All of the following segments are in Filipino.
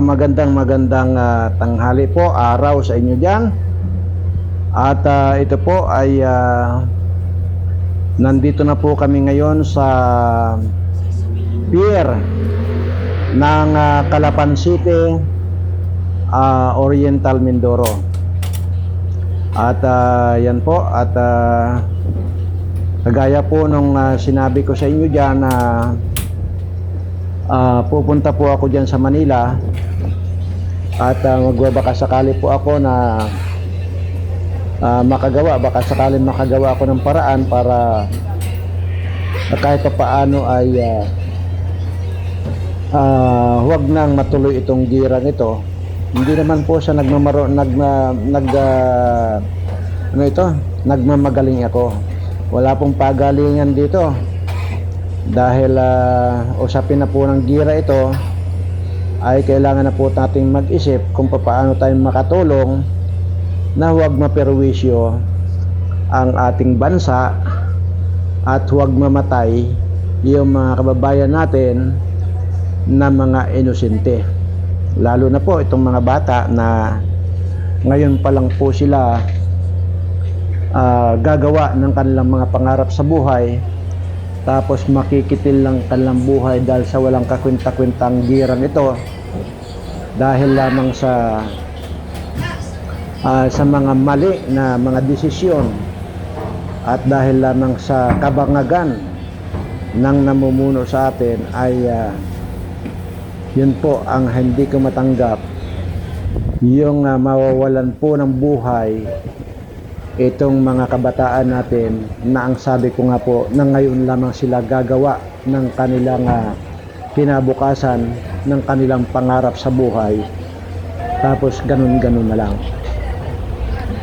Ah, magandang magandang ah, tanghali po, araw sa inyo diyan. At ah, ito po ay ah, nandito na po kami ngayon sa pier ng ah, Calapan City, ah, Oriental Mindoro. At ah, yan po at ah, kagaya po nung ah, sinabi ko sa inyo diyan na Ah, pupunta po ako diyan sa Manila at uh, magbabaka sakali po ako na ah, makagawa, baka sakali makagawa ako ng paraan para na kahit pa paano ay ah, ah, huwag nang matuloy itong girang ito. Hindi naman po siya nagmamaro nag nag ah, ano ito? Nagmamagaling ako. Wala pong pagalingan dito dahil ah, usapin na po ng gira ito ay kailangan na po nating mag-isip kung paano tayo makatulong na huwag maperwisyo ang ating bansa at huwag mamatay yung mga kababayan natin na mga inosente. Lalo na po itong mga bata na ngayon pa lang po sila ah, gagawa ng kanilang mga pangarap sa buhay tapos makikitil lang kanilang buhay dahil sa walang kakwenta-kwentang girang ito. Dahil lamang sa ah, sa mga mali na mga desisyon. At dahil lamang sa kabangagan ng namumuno sa atin ay ah, yun po ang hindi ko matanggap. Yung ah, mawawalan po ng buhay itong mga kabataan natin na ang sabi ko nga po na ngayon lamang sila gagawa ng kanilang ah, kinabukasan ng kanilang pangarap sa buhay. Tapos ganun-ganun na lang.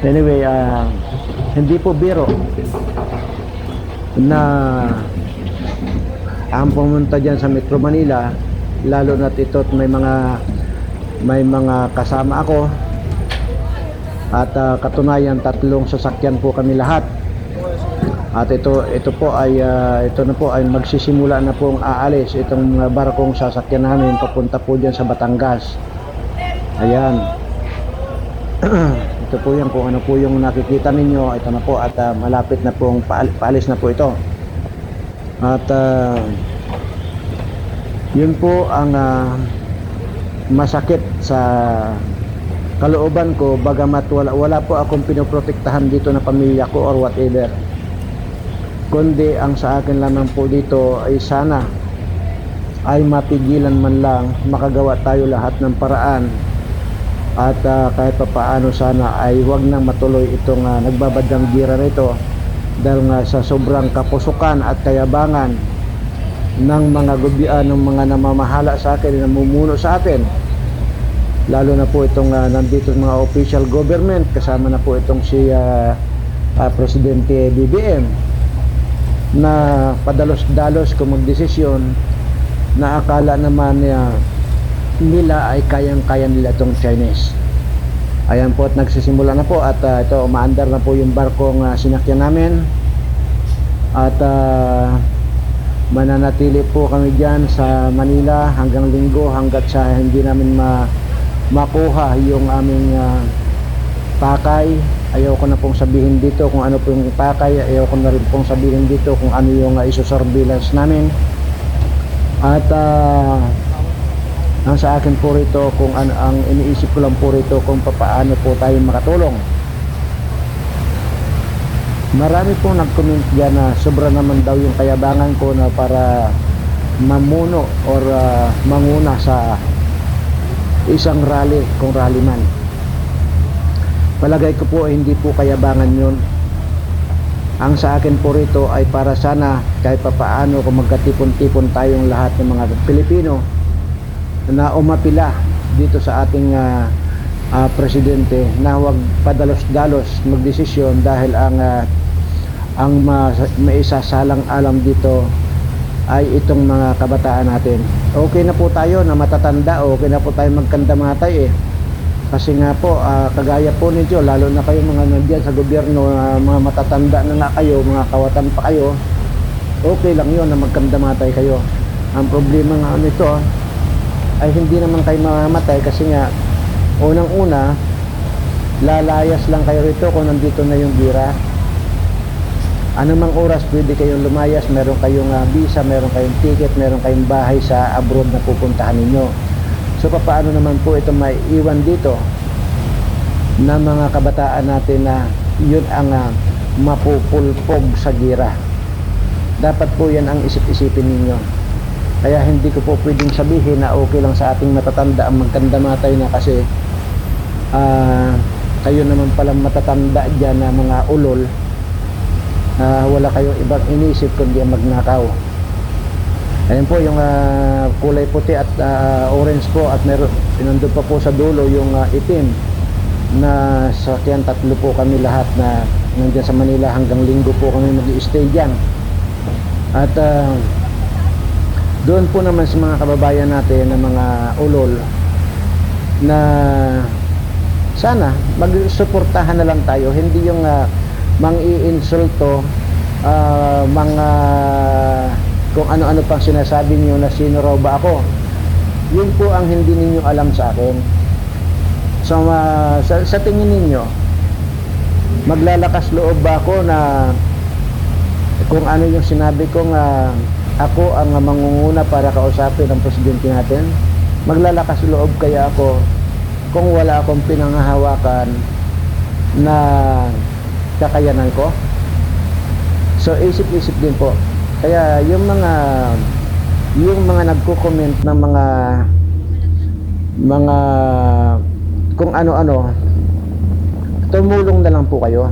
Anyway ah, hindi po biro na ang pumunta dyan sa Metro Manila lalo na ito't may mga may mga kasama ako at ah, katunayan tatlong sasakyan po kami lahat. At ito ito po ay ah, ito na po ay magsisimula na pong aalis itong mga barkong sasakyan namin papunta po diyan sa Batangas. Ayan. Ito po yan kung ano po yung nakikita ninyo ito na po at ah, malapit na pong paal- paalis na po ito. At ah, yun po ang ah, masakit sa kalooban ko bagamat wala, wala po akong pinoprotektahan dito na pamilya ko or whatever. Kundi ang sa akin lamang po dito ay sana ay mapigilan man lang makagawa tayo lahat ng paraan. At ah, kahit pa paano sana ay huwag nang matuloy itong uh, nagbabadyang gira nito dahil nga sa sobrang kapusukan at kayabangan ng mga gobyerno ng mga namamahala sa akin na namumuno sa atin lalo na po itong uh, nandito mga official government kasama na po itong si uh, uh, Presidente BBM na padalos-dalos kung magdesisyon na akala naman uh, nila ay kayang-kaya nila itong Chinese. Ayan po at nagsisimula na po at uh, ito umaandar na po yung barkong uh, sinakyan namin. At uh, mananatili po kami dyan sa Manila hanggang linggo hanggat sa hindi namin ma makuha yung aming uh, pakay. Ayaw ko na pong sabihin dito kung ano po yung pakay. Ayaw ko na rin pong sabihin dito kung ano yung uh, isosurveillance namin. At uh, ang sa akin po rito kung ano ang iniisip ko lang po rito kung paano po tayo makatulong. Marami pong nag-comment dyan na sobra naman daw yung kayabangan ko na para mamuno or uh, manguna sa isang rally kung rally man. Palagay ko po ay hindi po kayabangan yun. Ang sa akin po rito ay para sana kahit pa paano kung magkatipon-tipon tayong lahat ng mga Pilipino na umapila dito sa ating uh, uh, presidente na huwag padalos-dalos magdesisyon dahil ang uh, ang ma maisasalang alam dito ay itong mga kabataan natin. Okay na po tayo na matatanda, okay na po tayo magkandamatay eh. Kasi nga po, ah, kagaya po ninyo, lalo na kayo mga nandiyan sa gobyerno, ah, mga matatanda na nga kayo, mga kawatan pa kayo, okay lang yon na magkandamatay kayo. Ang problema nga nito, ay hindi naman kayo mamamatay kasi nga unang-una lalayas lang kayo rito kung nandito na yung gira anumang oras pwede kayong lumayas meron kayong ah, visa, meron kayong ticket meron kayong bahay sa abroad na pupuntahan ninyo. So paano naman po ito may iwan dito na mga kabataan natin na yun ang ah, mapupulpog sa gira? Dapat po yan ang isip-isipin ninyo. Kaya hindi ko po pwedeng sabihin na okay lang sa ating matatanda ang magkandamatay na kasi ah, kayo naman palang matatanda dyan na mga ulol na wala kayong ibang inisip kundi ang magnakaw. Ayun po yung ah, kulay puti at ah, orange po at meron pinundod pa po sa dulo yung ah, itim na sakyan tatlo po kami lahat na nandyan sa Manila hanggang linggo po kami mag-stay dyan. At ah, doon po naman sa mga kababayan natin na mga ulol na sana magsuportahan na lang tayo. Hindi yung uh, mang-iinsulto ah, mga kung ano-ano pang sinasabi niyo na sino raw ba ako. Yun po ang hindi ninyo alam sa akin. So ah, sa, sa tingin ninyo maglalakas loob ba ako na kung ano yung sinabi kong ah, ako ang mangunguna para kausapin ang presidente natin? Maglalakas loob kaya ako kung wala akong pinanghahawakan na kakayanan ko. So isip-isip din po. Kaya yung mga yung mga nagko-comment ng mga mga kung ano-ano tumulong na lang po kayo.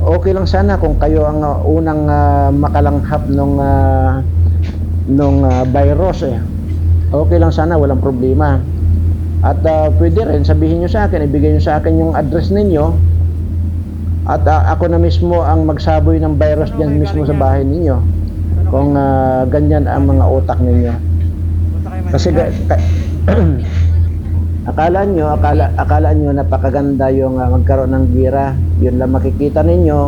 Okay lang sana kung kayo ang uh, unang uh, makalanghap nung uh, nung uh, virus eh. Okay lang sana walang problema. At uh, pwede rin sabihin nyo sa akin ibigay nyo sa akin yung address ninyo at uh, ako na mismo ang magsaboy ng virus dyan mismo sa bahay ninyo kung uh, ganyan ang mga utak ninyo. Kasi ka- akala nyo akala, akala nyo napakaganda yung uh, magkaroon ng gira. Yun lang makikita ninyo.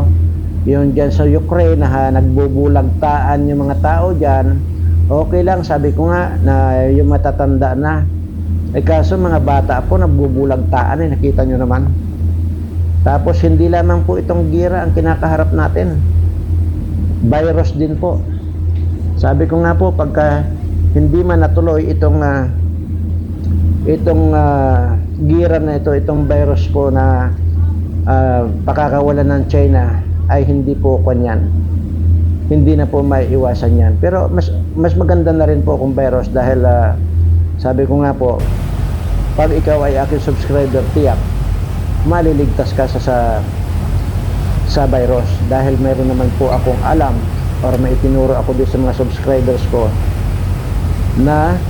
Yung dyan sa Ukraine ha, nagbubulagtaan yung mga tao dyan. Okay lang sabi ko nga na yung matatanda na. Eh kaso mga bata po nagbubulagtaan eh nakita nyo naman tapos hindi lamang po itong gira ang kinakaharap natin virus din po sabi ko nga po pagka hindi man natuloy itong uh, itong uh, gira na ito, itong virus po na uh, pakakawalan ng China ay hindi po kanyan. Hindi na po maiiwasan yan. Pero mas, mas maganda na rin po kung virus dahil uh, sabi ko nga po, pag ikaw ay aking subscriber, tiyak, maliligtas ka sa, sa sa virus dahil meron naman po akong alam or may itinuro ako din sa mga subscribers ko na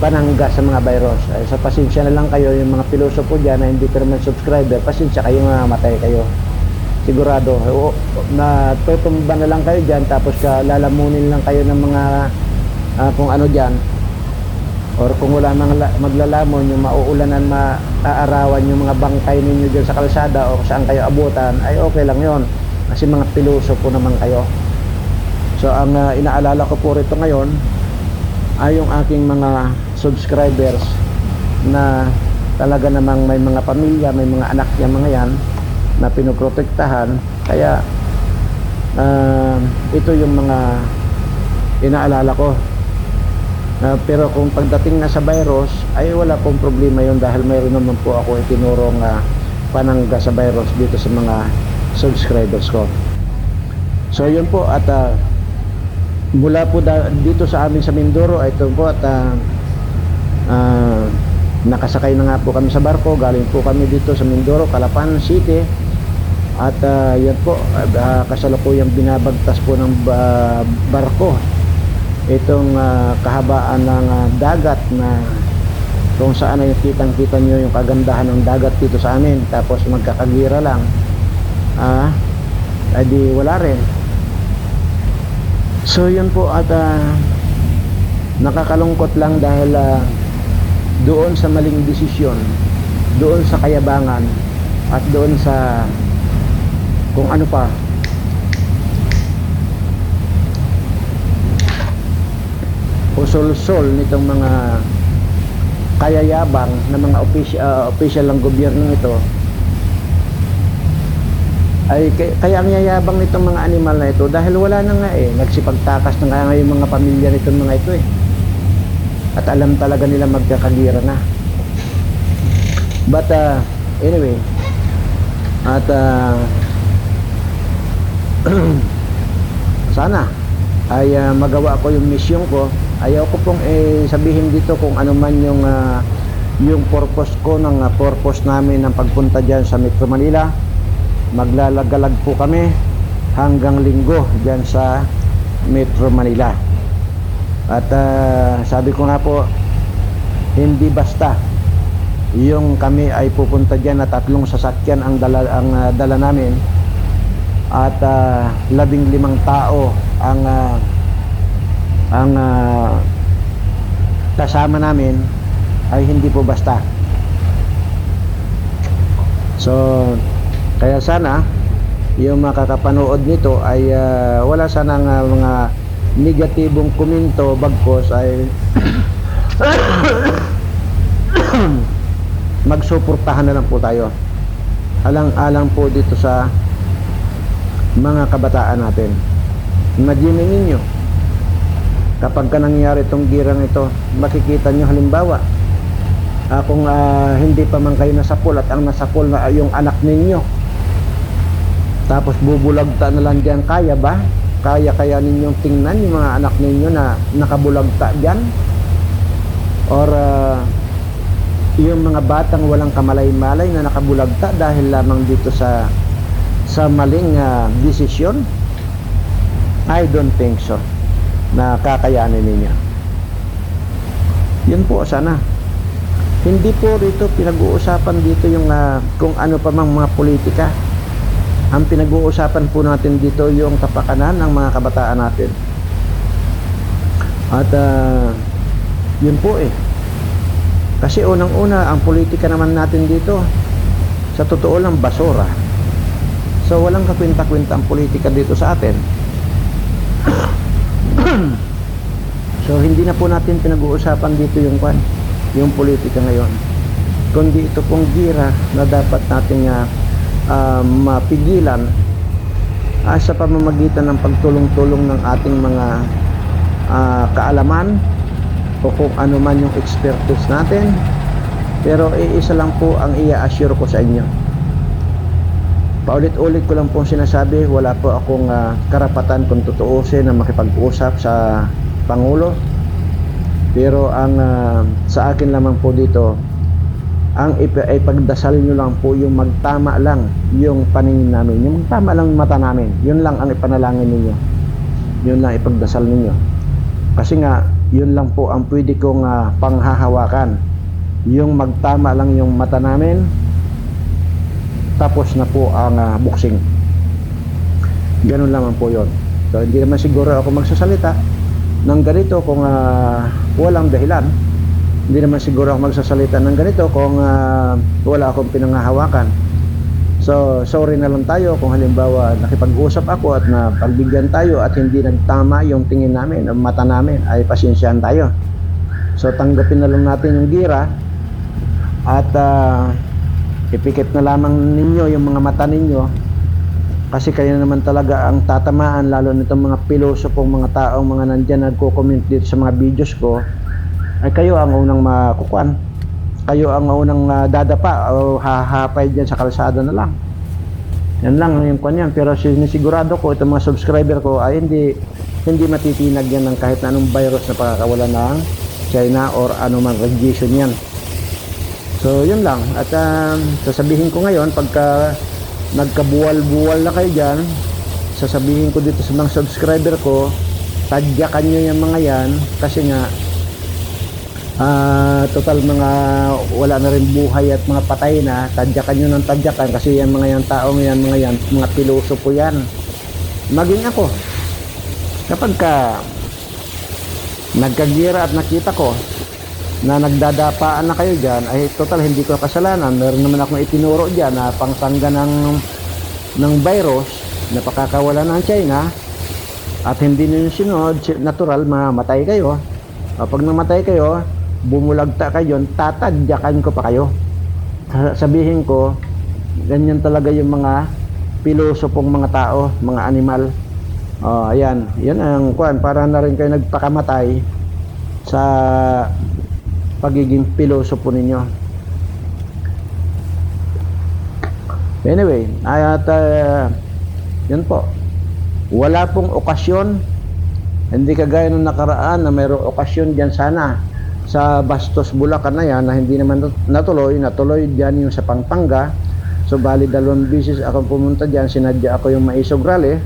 panangga sa mga virus. Ay, sa pasensya na lang kayo, yung mga pilosopo dyan na hindi ka naman subscriber, pasensya kayo nga matay kayo. Sigurado. O, na tutumba na lang kayo dyan, tapos ka, lalamunin lang kayo ng mga ah, kung ano dyan. Or kung wala mang la- maglalamon, yung mauulanan, maaarawan yung mga bangkay ninyo dyan sa kalsada o saan kayo abutan, ay okay lang yon Kasi mga pilosopo naman kayo. So ang ah, inaalala ko po rito ngayon ay yung aking mga subscribers na talaga namang may mga pamilya, may mga anak niya mga yan na pinoprotektahan. Kaya ah, ito yung mga inaalala ko. Ah, pero kung pagdating na sa virus ay wala pong problema yon dahil mayroon naman po ako itinurong uh, panangga sa virus dito sa mga subscribers ko. So yun po at ah, mula po da, dito sa amin sa Mindoro ito po at ah, ah, nakasakay na nga po kami sa barko. Galing po kami dito sa Mindoro, Calapan City. At ah, yan po uh, kasalukuyang binabagtas po ng ba- barko itong ah, kahabaan ng ah, dagat na kung saan ay kitang kita nyo yung kagandahan ng dagat dito sa amin tapos magkakagira lang ah, ay di wala rin. So yun po at ah, nakakalungkot lang dahil ah, doon sa maling desisyon, doon sa kayabangan at doon sa kung ano pa usul-sul nitong mga kayayabang na mga official, official ng gobyerno ito ay kay- kaya ang yayabang nitong mga animal na ito dahil wala na nga eh nagsipagtakas na nga nga yung mga pamilya nitong mga ito eh. At alam talaga nila magkakagira na. But uh, anyway at uh, sana ay ah, magawa ko yung mission ko ayaw ko pong eh, sabihin dito kung ano man yung ah, yung purpose ko ng ah, purpose namin ng pagpunta dyan sa Metro Manila. Maglalagalag po kami hanggang linggo dyan sa Metro Manila. At ah, sabi ko nga po hindi basta yung kami ay pupunta dyan na tatlong sasakyan ang dala, ang ah, dala namin. At ah, labing limang tao ang ah, ang ah, kasama namin ay hindi po basta. So kaya sana yung makakapanood nito ay ah, wala sanang ah, mga negatibong komento bagkos ay magsuportahan na lang po tayo. Alang-alang po dito sa mga kabataan natin. Imagine ninyo kapag ka nangyari itong girang ito makikita nyo halimbawa ah, kung ah, hindi pa man kayo nasapol at ang nasapol na yung anak ninyo. Tapos bubulagta na lang dyan kaya ba? kaya kaya ninyong tingnan yung mga anak ninyo na nakabulagta dyan? Or ah, yung mga batang walang kamalay-malay na nakabulagta dahil lamang dito sa sa maling ah, desisyon? I don't think so na kakayanin ninyo. Yun po sana. Hindi po rito pinag-uusapan dito yung ah, kung ano pa mang mga politika. Ang pinag-uusapan po natin dito yung kapakanan ng mga kabataan natin. At ah, yun po eh. Kasi unang-una ang politika naman natin dito sa totoo lang basura. So walang kakwinta-kwinta ang politika dito sa atin so hindi na po natin pinag-uusapan dito yung kwan yung politika ngayon. Kundi ito pong gira na dapat nating ah, ah, mapigilan ah, sa pamamagitan ng pagtulong-tulong ng ating mga ah, kaalaman o kung ano man yung expertise natin. Pero iisa lang po ang i-assure ko sa inyo paulit-ulit ko lang pong sinasabi wala po akong ah, karapatan kung tutuusin na makipag-usap sa Pangulo. Pero ang ah, sa akin lamang po dito ang ipa- ipagdasal nyo lang po yung magtama lang yung paningin namin. Yung magtama lang yung mata namin yun lang ang ipanalangin ninyo. Yun lang ipagdasal ninyo. Kasi nga yun lang po ang pwede kong ah, panghahawakan. Yung magtama lang yung mata namin tapos na po ang ah, boxing. Ganun lamang po yon so hindi naman siguro ako magsasalita ng ganito kung ah, walang dahilan. Hindi naman siguro ako magsasalita ng ganito kung ah, wala akong pinanghahawakan. So sorry na lang tayo kung halimbawa nakipag-usap ako at na pagbigyan tayo at hindi nagtama yung tingin namin ang mata namin ay pasensyahan tayo. So tanggapin na lang natin yung gira at ah, ipikit na lamang ninyo yung mga mata ninyo. Kasi kayo naman talaga ang tatamaan lalo nitong mga pilosopong mga taong mga nandyan nagko-comment dito sa mga videos ko ay kayo ang unang makukuan. Kayo ang unang ah, dadapa o hahapay dyan sa kalsada na lang. Yan lang yung kwan yan. Pero sinisigurado ko itong mga subscriber ko ay hindi hindi matitinag yan ng kahit anong virus na pakakawala ng China or anumang radiation yan So, yun lang. At um, sasabihin ko ngayon, pagka nagkabuwal-buwal na kayo dyan, sasabihin ko dito sa mga subscriber ko, tadyakan nyo yung mga yan, kasi nga, ah total mga wala na rin buhay at mga patay na, tadyakan nyo ng tadyakan, kasi yan mga yan taong yan, mga yan, mga piloso po yan. Maging ako, kapag ka nagkagira at nakita ko na nagdadapaan na kayo dyan, ay total hindi ko kasalanan. Meron naman akong itinuro dyan na pangsangga ng, ng virus na pakakawala ng China at hindi ninyo sinunod, si- natural, mamatay kayo. O, pag namatay kayo, bumulagta kayo, tatadyakan ko pa kayo. Sa- Sabihin ko, ganyan talaga yung mga pilosopong mga tao, mga animal. Oh, ayan. Yan ang kuan para na rin kayo nagpakamatay sa pagiging pilosopo ninyo. Anyway, at uh, yun po. Wala pong okasyon. Hindi kagaya nung nakaraan na mayroong okasyon diyan sana sa Bastos Bulacan na yan na hindi naman natuloy, natuloy diyan yung sa Pampanga. So bali dalawang bisis ako pumunta diyan, sinadya ako yung Maisog Rally.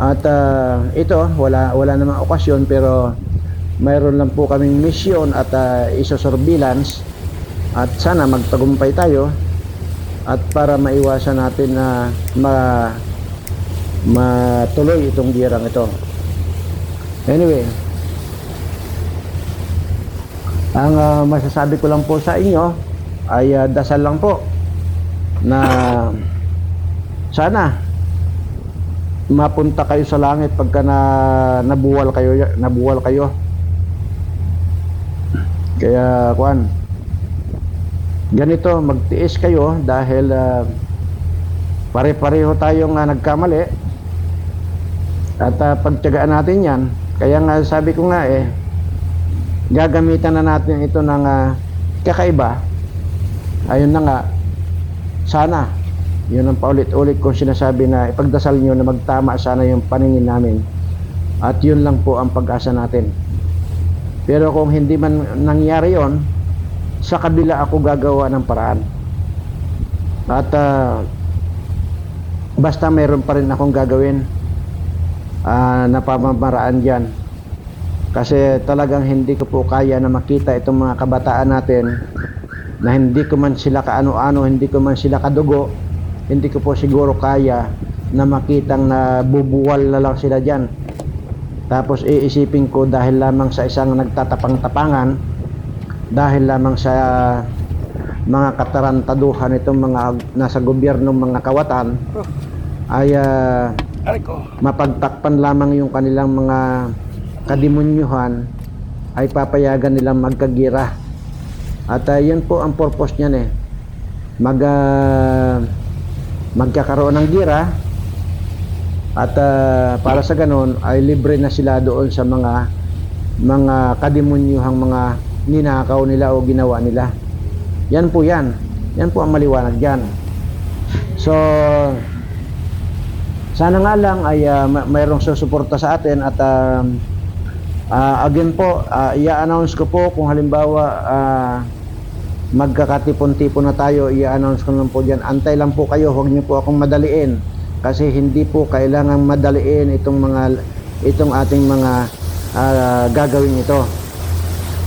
At ah, ito, wala wala namang okasyon pero mayroon lang po kaming mission at uh, isosurveillance at sana magtagumpay tayo at para maiwasan natin na ma matuloy itong girang ito. Anyway, ang ah, masasabi ko lang po sa inyo ay ah, dasal lang po na sana mapunta kayo sa langit pagka na nabuwal kayo nabuwal kayo kaya kuan ganito magtiis kayo dahil ah, pare-pareho tayong uh, nagkamali at uh, pagtyagaan natin yan. Kaya nga sabi ko nga eh gagamitan na natin ito ng ah, kakaiba. Ayun na nga sana yun ang paulit-ulit kong sinasabi na ipagdasal nyo na magtama sana yung paningin namin at yun lang po ang pag-asa natin pero kung hindi man nangyari yon sa kabila ako gagawa ng paraan. At ah, basta mayroon pa rin akong gagawin. Ah, na pamamaraan dyan. Kasi talagang hindi ko po kaya na makita itong mga kabataan natin na hindi ko man sila kaano-ano, hindi ko man sila kadugo, hindi ko po siguro kaya na makitang na bubuwal na lang sila dyan. Tapos iisipin ko dahil lamang sa isang nagtatapang-tapangan, dahil lamang sa mga katarantaduhan itong mga nasa gobyernong mga kawatan, ay ah, mapagtakpan lamang yung kanilang mga kadimunyuhan ay papayagan nilang magkagira. At uh, yun po ang purpose niyan eh. Mag ah, magkakaroon ng gira at ah, para sa ganun ay libre na sila doon sa mga mga kadimunyuhang mga ninakaw nila o ginawa nila. Yan po yan. Yan po ang maliwanag diyan. So sana nga lang ay ma- mayroong susuporta sa atin at um, ah, again po, ah, i-announce ko po kung halimbawa ah, magkakatipon-tipon na tayo, i-announce ko lang po dyan. Antay lang po kayo, huwag niyo po akong madaliin. Kasi hindi po kailangang madaliin itong mga itong ating mga ah, gagawin ito.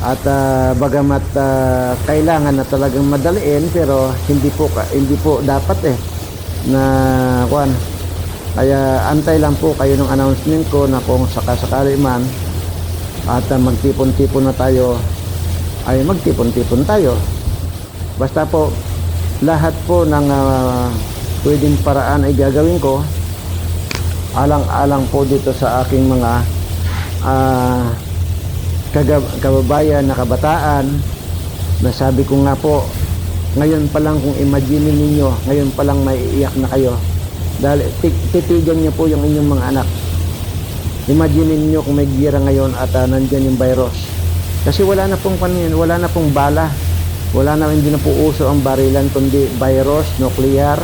At ah, bagamat ah, kailangan na talagang madaliin pero hindi po hindi po dapat eh na kuan kaya antay lang po kayo ng announcement ko na kung sakasakali man at uh, magtipon-tipon na tayo ay magtipon-tipon tayo basta po lahat po ng ah, pwedeng paraan ay gagawin ko. Alang-alang po dito sa aking mga kagab- kababayan na kabataan. Nasabi ko nga po ngayon pa lang kung imagine ninyo ngayon pa lang may iiyak na kayo. Dahil ti- titigan niyo po yung inyong mga anak. Imagine niyo kung may gira ngayon at uh, nandyan yung virus. Kasi wala na pong panin, wala na pong bala. Wala na hindi na po uso ang barilan kundi virus, nuclear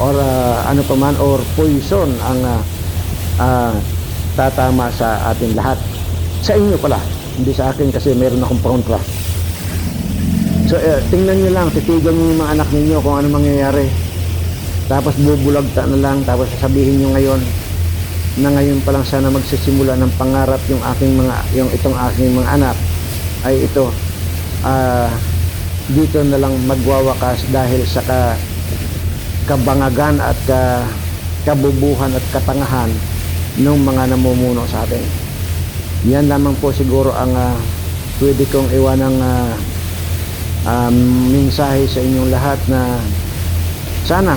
or ah, ano pa man or poison ang ah, ah, tatama sa atin lahat. Sa inyo pala, hindi sa akin kasi meron akong kontra. So eh, tingnan niyo lang, titigan niyo yung mga anak ninyo kung ano mangyayari. Tapos bubulagta na lang, tapos sasabihin niyo ngayon, na ngayon pa lang sana magsisimula ng pangarap yung aking mga yung itong aking mga anak ay ito ah dito na lang magwawakas dahil sa ka, kabangagan at ka, kabubuhan at katangahan ng mga namumuno sa atin. Yan lamang po siguro ang ah, pwede kong iwanang uh, um, mensahe sa inyong lahat na sana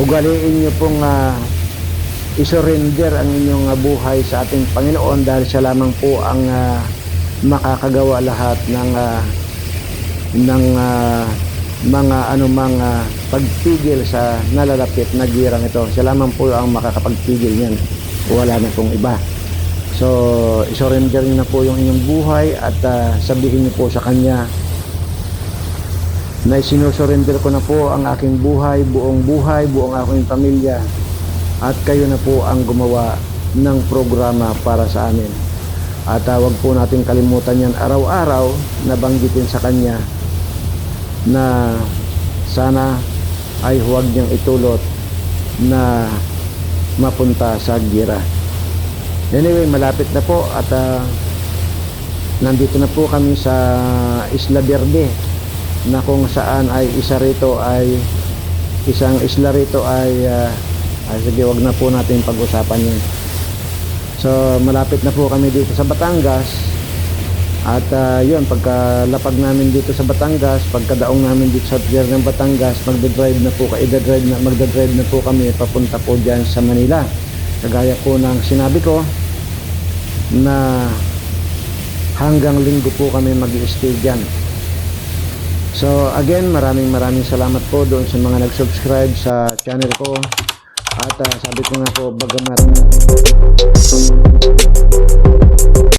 ugaliin niyo pong ah, isurrender ang inyong ah, buhay sa ating Panginoon dahil siya lamang po ang ah, makakagawa lahat ng ah, ng ah, mga anumang ah, pagpigil sa nalalapit na girang ito. Siya lamang po ang makakapagpigil niyan. Wala na pong iba. So, isurrender niyo na po yung inyong buhay at ah, sabihin niyo po sa kanya na sinusurrender ko na po ang aking buhay, buong buhay, buong aking pamilya at kayo na po ang gumawa ng programa para sa amin. At uh, wag po natin kalimutan yan araw-araw na banggitin sa kanya na sana ay huwag niyang itulot na mapunta sa gira. Anyway, malapit na po at ah, nandito na po kami sa Isla Verde na kung saan ay isa rito ay isang isla rito ay ah, ay sige wag na po natin pag-usapan yun so malapit na po kami dito sa Batangas at ah, yun pagkalapag namin dito sa Batangas pagkadaong namin dito sa pier ng Batangas magdadrive na po magdadrive na, magdadrive na po kami papunta po dyan sa Manila kagaya po ng sinabi ko na hanggang linggo po kami mag-stay dyan So again, maraming maraming salamat po doon sa mga nag-subscribe sa channel ko. At ah, sabi ko nga po, bagamat